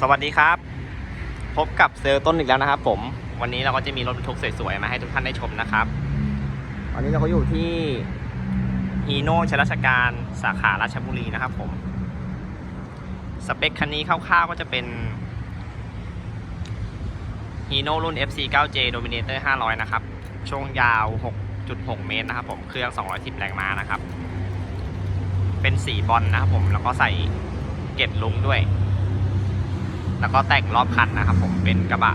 สวัสดีครับ พบกับเซลลต้นอีกแล้วนะครับ ผม วันนี้เราก็จะมีรถบรรทุกสวยๆมาให้ทุกท่านได้ชมนะครับวันนี้เราก็อยู่ที่ฮีโน่ชัยราชการสาขาราชบุรีนะครับ ผม สเปคคันนี้คร่าวๆก็จะเป็นฮีโน่รุ่น FC 9J Dominator 500 นะครับ ช่วงยาว 6.6 เมตรนะครับ ผมเครื่อง 210 แรงม้านะครับ เป็นสีบอลนะครับผมแล้วก็ใส่เกล็ดลุงด้วย แล้วก็แต่งรอบคันนะครับผมเป็นกระบะ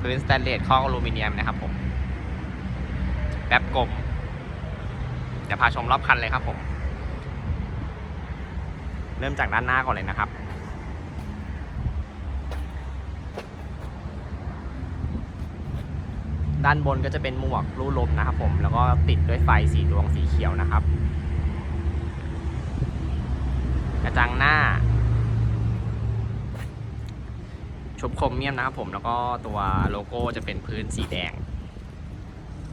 พื้นสแตนเลสข้ออลูมิเนียมนะครับผมแบบกลมเดี๋ยวพาชมรอบคันเลยครับผม เริ่มจากด้านหน้าก่อนเลยนะครับ ด้านบนก็จะเป็นหมวกรูลมนะครับผม แล้วก็ติดด้วยไฟสีดวงสีเขียวนะครับ กระจังหน้า ชุบโครเมียมนะครับผมแล้วก็ตัวโลโก้จะเป็นพื้นสีแดง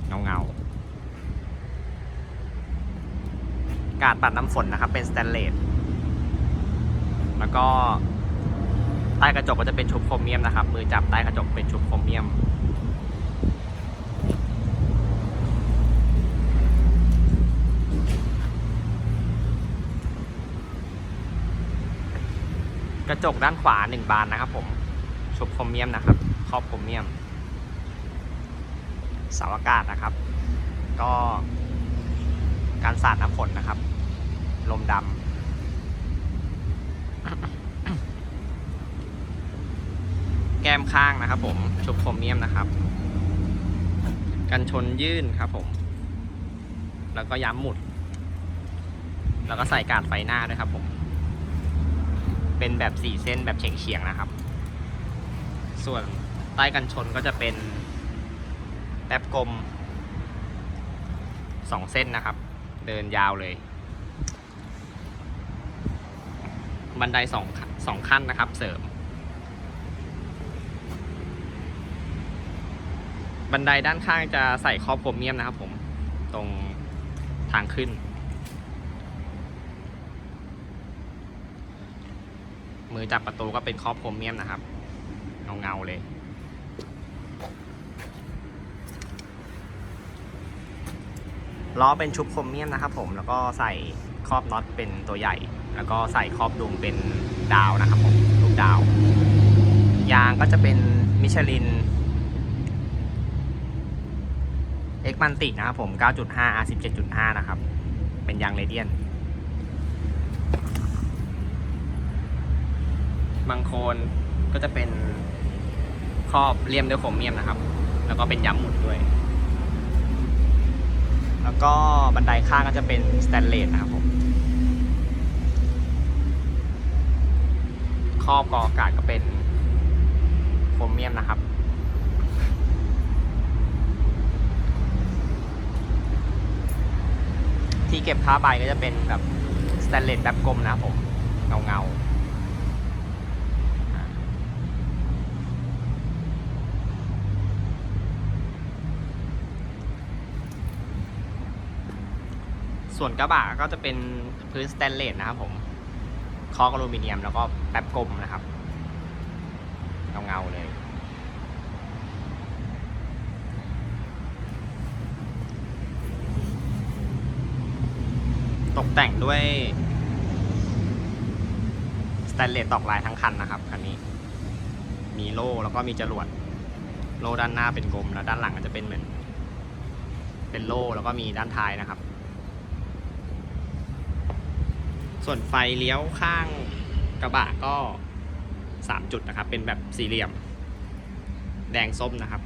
เงาเงาๆการปัดน้ำฝนนะครับ เป็นสแตนเลสแล้วก็ใต้กระจกก็จะเป็นชุบโครเมียมนะครับ มือจับใต้กระจกเป็นชุบโครเมียม กระจกด้านขวาหนึ่งบานนะครับผม ชุบโครเมียมนะครับ ครอบโครเมียมเสาอากาศนะครับ ก็การสาดน้ำฝนนะครับ ลมดำแก้มข้างนะครับ ผมชุบโครเมียมนะครับ กันชนยื่นครับ ผม แล้วก็ย้ำหมุด แล้วก็ใส่การไฟหน้าด้วยครับ ผม เป็นแบบสี่เส้นแบบเฉียงๆนะครับ ส่วนใต้กันชนก็จะเป็นแบบกลมสองเส้นนะครับ เดินยาวเลย บันไดสองสองขั้นนะครับ เสริม บันไดด้านข้างจะใส่ครอบโครเมียมนะครับผมตรงทางขึ้น มือจับประตูก็เป็นครอบโครเมียมนะครับ เงาเงาๆเลยล้อเป็นชุบโครเมียมนะครับผมแล้วก็ใส่ครอบน็อตเป็นตัวใหญ่ แล้วก็ใส่ครอบดุมเป็นดาวนะครับผมลูกดาว ยางก็จะเป็นมิชลิน X มันตินะครับผม 9.5 R 17.5 นะครับ เป็นยางเรเดียน บางโคนก็จะเป็น รอบเลี่ยมด้วยโครเมียมนะครับ แล้วก็เป็นย้ำหมุดด้วย แล้วก็บันไดข้างก็จะเป็นสแตนเลสนะครับผมครอบกออากาศก็เป็นโครเมียมนะครับที่เก็บผ้าใบก็จะเป็นแบบสแตนเลสแบบกลมนะครับผม เงาเงาๆ ส่วนกระบะก็จะเป็นพื้นสแตนเลสนะครับผมคอกอลูมิเนียมแล้วก็แป๊บกลมนะครับ เงาๆเลย ตกแต่งด้วยสแตนเลสตอกลายทั้งคันนะครับคันนี้ มีโล่แล้วก็มีจรวด โล่ด้านหน้าเป็นกลมแล้วด้านหลังก็จะเป็นเหมือน เป็นโล่แล้วก็มีด้านท้ายนะครับ ส่วนไฟเลี้ยวข้างกระบะก็ 3 จุดนะครับ เป็นแบบสี่เหลี่ยม แดงส้มนะครับ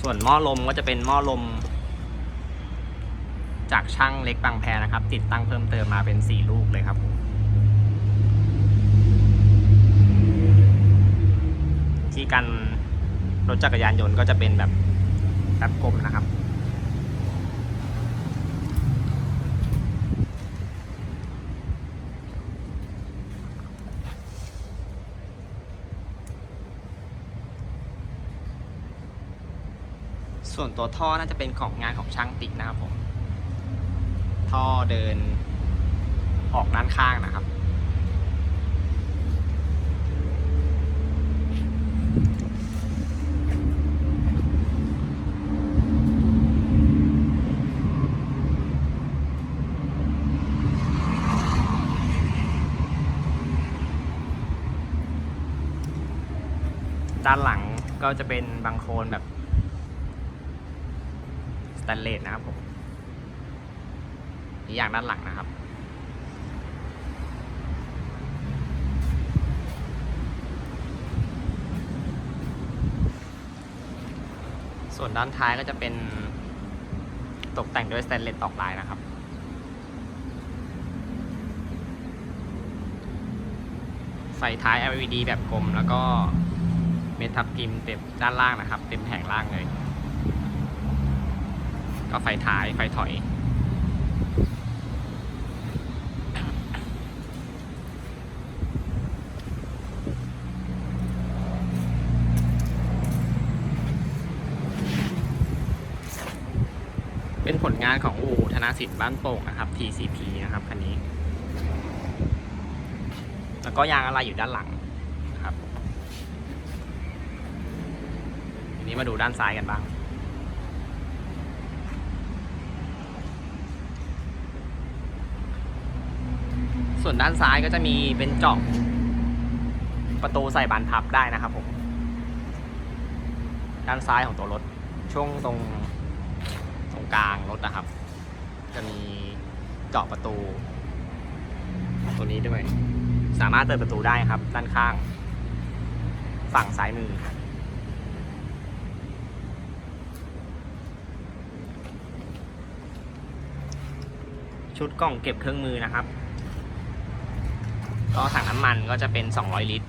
ส่วนหม้อลมก็จะเป็นหม้อลม จากช่างเล็กบางแพนะครับ ติดตั้งเพิ่มเติมมาเป็น 4 ลูกเลยครับที่กันรถจักรยานยนต์ก็จะเป็นแบบแบบกลมนะครับ ส่วนตัวท่อน่าจะเป็นของงานของช่างติ๊กนะครับผม ท่อเดินออกด้านข้างนะครับ ด้านหลังก็จะเป็นบางโคลนแบบ นเลสนะครับผมอย่างด้านหลังนะครับ ส่วนด้านท้ายก็จะเป็นตกแต่งด้วยสแตนเลสตอกลายนะครับไฟท้าย LED แบบกลม แล้วก็เมทับทิมเต็มด้านล่างนะครับ เต็มแผงล่างเลย ก็ไฟท้ายไฟถอย เป็นผลงานของอูธนาสิทธิ์บ้านโป่งนะครับ TCP นะครับคันนี้ แล้วก็ยางอะไรอยู่ด้านหลังนะครับทีนี้มาดูด้านซ้ายกันบ้าง ส่วนด้านซ้ายก็จะมีเป็นเจาะประตูใส่บานพับได้นะครับผมด้านซ้ายของตัวรถช่วงตรงตรงกลางรถนะครับ จะมีเจาะประตู ตัวนี้ด้วย สามารถเปิดประตูได้ครับ ด้านข้าง ฝั่งซ้ายมือ ชุดกล่องเก็บเครื่องมือนะครับ ก็ถังน้ำมันก็จะเป็น 200 ลิตร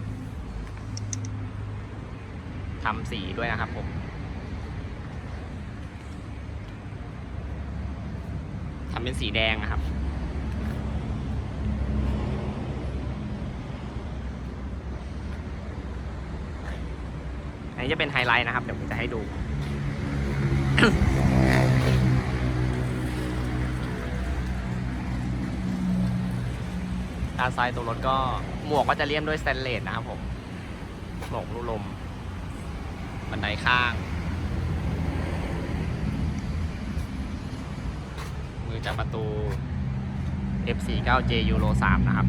ทำสีด้วยนะครับผม ทำเป็นสีแดงนะครับ อันนี้จะเป็นไฮไลท์นะครับ เดี๋ยวผมจะให้ดู ด้านซ้ายตัวรถก็หมวกก็จะเลี่ยมด้วยสแตนเลสนะครับผมหมวกลูลม บันไดข้าง มือจับประตู F49J Euro 3 นะครับ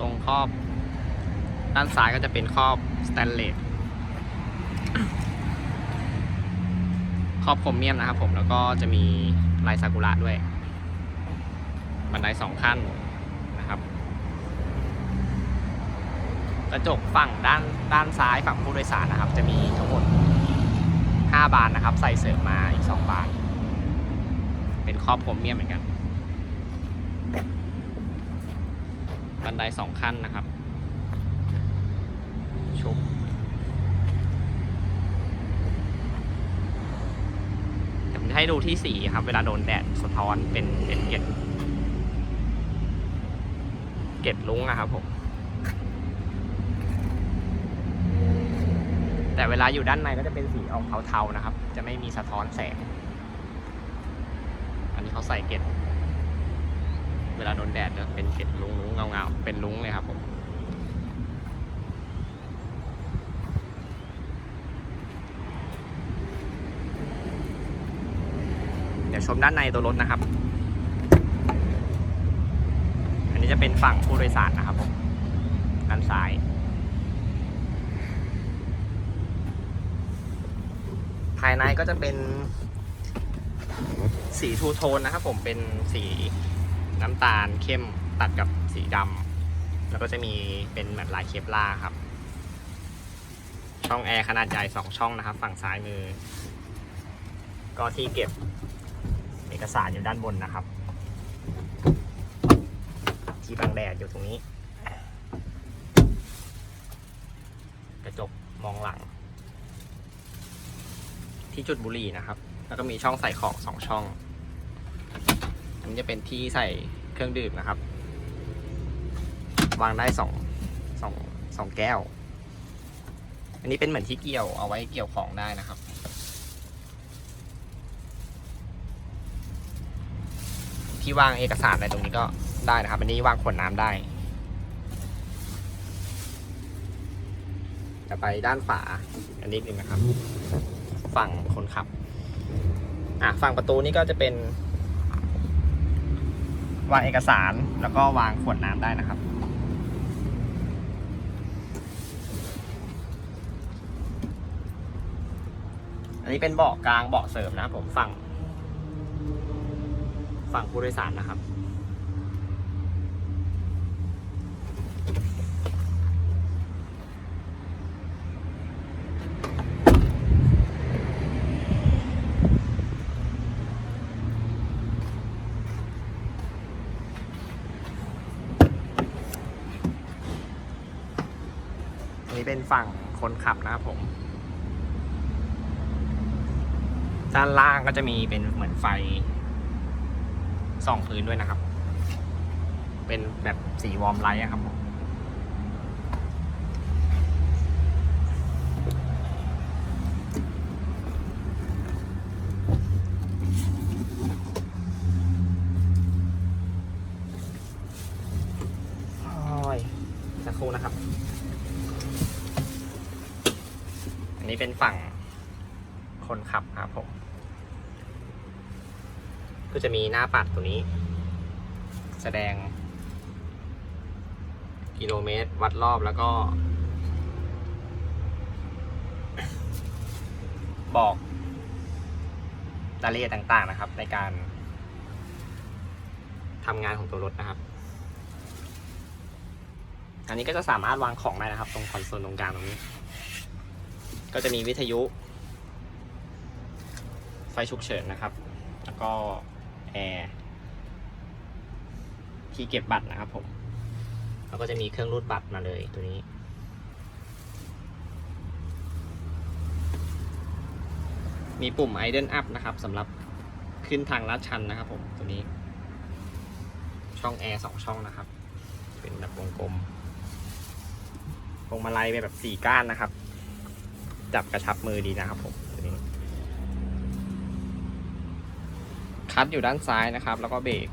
ตรงครอบ ด้านซ้ายก็จะเป็นครอบสแตนเลสครอบโครเมียมนะครับผมแล้วก็จะมี ลายซากุระด้วย บันไดสองขั้นนะครับ กระจกฝั่งด้านด้านซ้ายฝั่งผู้โดยสารนะครับ จะมีทั้งหมด 5 บานนะครับ ใส่เสริมมาอีก 2 บาน เป็นครอบโครเมียมเหมือนกัน บันไดสองขั้นนะครับชุบ ผมจะ ให้ดูที่สีครับ เวลาโดนแดดสะท้อนเป็นเป็นเกล็ดเกล็ดลุ้งอะครับผม แต่เวลาอยู่ด้านในก็จะเป็นสีออกเทาๆนะครับ จะไม่มีสะท้อนแสง อันนี้เขาใส่เกล็ด เวลาโดนแดดจะเป็นเกล็ดลุ้งๆเงาๆเป็นลุ้งเลยครับผม เดี๋ยว ชมด้านในตัวรถนะครับ อันนี้จะเป็นฝั่งผู้โดยสารนะครับผมด้านซ้าย ภายในก็จะเป็นสีทูโทนนะครับผมเป็นสีน้ำตาลเข้มตัดกับสีดำแล้วก็จะมีเป็นเหมือนลายเคปล่าร์ครับ ช่องแอร์ขนาดใหญ่สองช่องนะครับ ฝั่งซ้ายมือ ก็ที่เก็บ เอกสารอยู่ด้านบนนะครับ ที่บังแดดอยู่ตรงนี้ กระจกมองหลัง ที่จุดบุหรี่นะครับ แล้วก็มีช่องใส่ของสองช่องอันนี้จะเป็นที่ใส่เครื่องดื่มนะครับ วางได้สองสองสองแก้ว อันนี้เป็นเหมือนที่เกี่ยวเอาไว้เกี่ยวของได้นะครับ ที่วางเอกสารอะไรตรงนี้ก็ได้นะครับ อันนี้วางขวดน้ำได้ จะไปด้านฝาอันนี้นึงนะครับ ฝั่งคนขับ อะฝั่งประตูนี่ก็จะเป็น วางเอกสารแล้วก็วางขวดน้ำได้นะครับอันนี้เป็นเบาะกลางเบาะเสริมนะครับผมฝั่ง ฝั่งผู้โดยสารนะครับอันนี้เป็นฝั่งคนขับนะครับผมด้านล่างก็จะมีเป็นเหมือนไฟ ส่องพื้นด้วยนะครับ เป็นแบบสีวอร์มไลท์อะครับผมโอ้ยสักครู่นะครับ อันนี้เป็นฝั่งคนขับครับผม ก็จะมีหน้าปัดตัวนี้ แสดง กิโลเมตรวัดรอบแล้วก็ บอกรายละเอียดต่างๆนะครับ ในการทำงานของตัวรถนะครับ อันนี้ก็จะสามารถวางของได้นะครับ ตรงคอนโซลตรงกลางตรงนี้ ก็จะมีวิทยุ ไฟฉุกเฉินนะครับ แล้วก็ แอร์ที่เก็บบัตรนะครับผม แล้วก็จะมีเครื่องรูดบัตรมาเลยตัวนี้ มีปุ่ม idle up นะครับสำหรับขึ้นทางลาดชันนะครับผมตัวนี้ ช่องแอร์สองช่องนะครับ เป็นแบบวงกลมพวงมาลัยเป็นแบบสี่ก้านนะครับ จับกระชับมือดีนะครับผมตัวนี้ คัดอยู่ด้านซ้ายนะครับ แล้วก็เบรก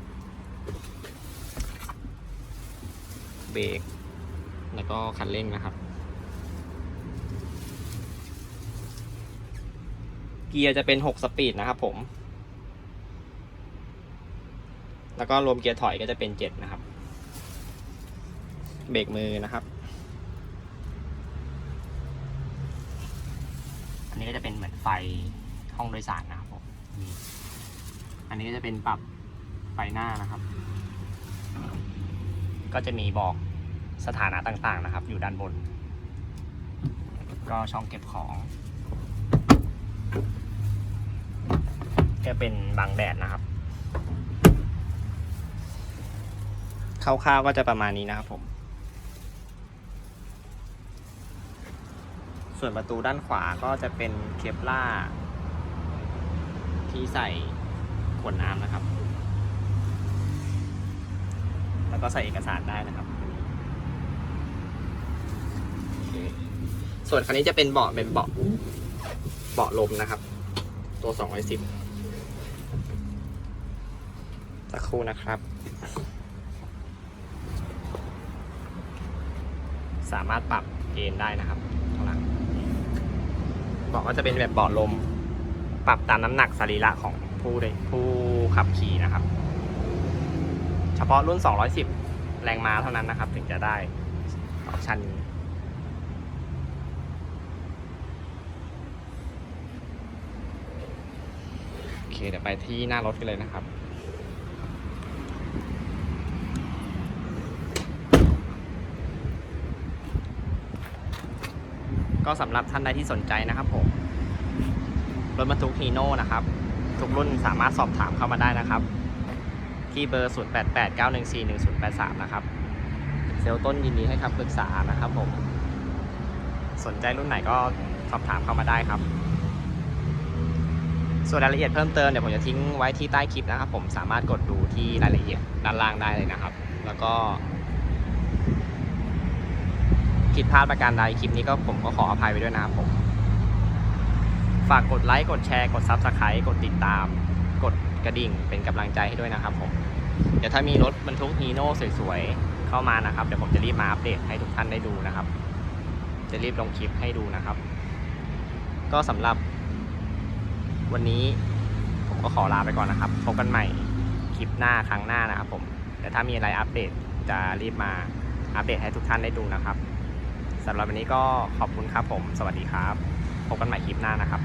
เบรก แล้วก็คันเร่งนะครับ เกียร์จะเป็น 6 สปีดนะครับผม แล้วก็รวมเกียร์ถอยก็จะเป็น 7 นะครับ เบรกมือนะครับ อันนี้ก็จะเป็นเหมือนไฟห้องโดยสารนะครับผมนี่ อันนี้ก็จะเป็นปรับไฟหน้านะครับ ก็จะมีบอกสถานะต่างๆนะครับ อยู่ด้านบน ก็ช่องเก็บของก็เป็นบังแดดนะครับคร่าวๆก็จะประมาณนี้นะครับผม ส่วนประตูด้านขวาก็จะเป็นเคปล่าร์ที่ใส่ ขวดน้ำนะครับ แล้วก็ใส่เอกสารได้นะครับ ส่วนคันนี้จะเป็นเบาะเป็นเบาะเบาะลมนะครับ ตัว210สักครู่นะครับ สามารถปรับเกณฑ์ได้นะครับข้างหลังเบาะก็จะเป็นแบบเบาะลม ปรับตามน้ำหนักสรีระของ ผู้ได้ผู้ขับขี่นะครับ เฉพาะรุ่น 210 แรงม้าเท่านั้นนะครับ ถึงจะได้ออปชันนี้โอเคเดี๋ยวไปที่หน้ารถกันเลยนะครับก็สำหรับท่านใดที่สนใจนะครับผม รถบรรทุกฮีโน่นะครับ ทุกรุ่นสามารถสอบถามเข้ามาได้นะครับ ที่เบอร์ 0889141083 นะครับ เซลลต้นยินดีให้คำปรึกษานะครับผม สนใจรุ่นไหนก็สอบถามเข้ามาได้ครับ ส่วนรายละเอียดเพิ่มเติมเดี๋ยวผมจะทิ้งไว้ที่ใต้คลิปนะครับ ผมสามารถกดดูที่รายละเอียดด้านล่างได้เลยนะครับ แล้วก็ผิดพลาดประการใดคลิปนี้ก็ผมก็ขออภัยไว้ด้วยนะครับผม ฝากกดไลค์ กดแชร์ กด Subscribe กดติดตาม กดกระดิ่งเป็นกำลังใจให้ด้วยนะครับผม เดี๋ยวถ้ามีรถบรรทุกฮีโน่สวยๆ เข้ามานะครับ เดี๋ยวผมจะรีบมาอัปเดตให้ทุกท่านได้ดูนะครับ จะรีบลงคลิปให้ดูนะครับ ก็สำหรับวันนี้ผมก็ขอลาไปก่อนนะครับ พบกันใหม่คลิปหน้าครั้งหน้านะครับผมเดี๋ยวถ้ามีอะไรอัปเดตจะรีบมาอัปเดตให้ทุกท่านได้ดูนะครับสำหรับวันนี้ก็ขอบคุณครับผม สวัสดีครับ พบกันใหม่คลิปหน้านะครับ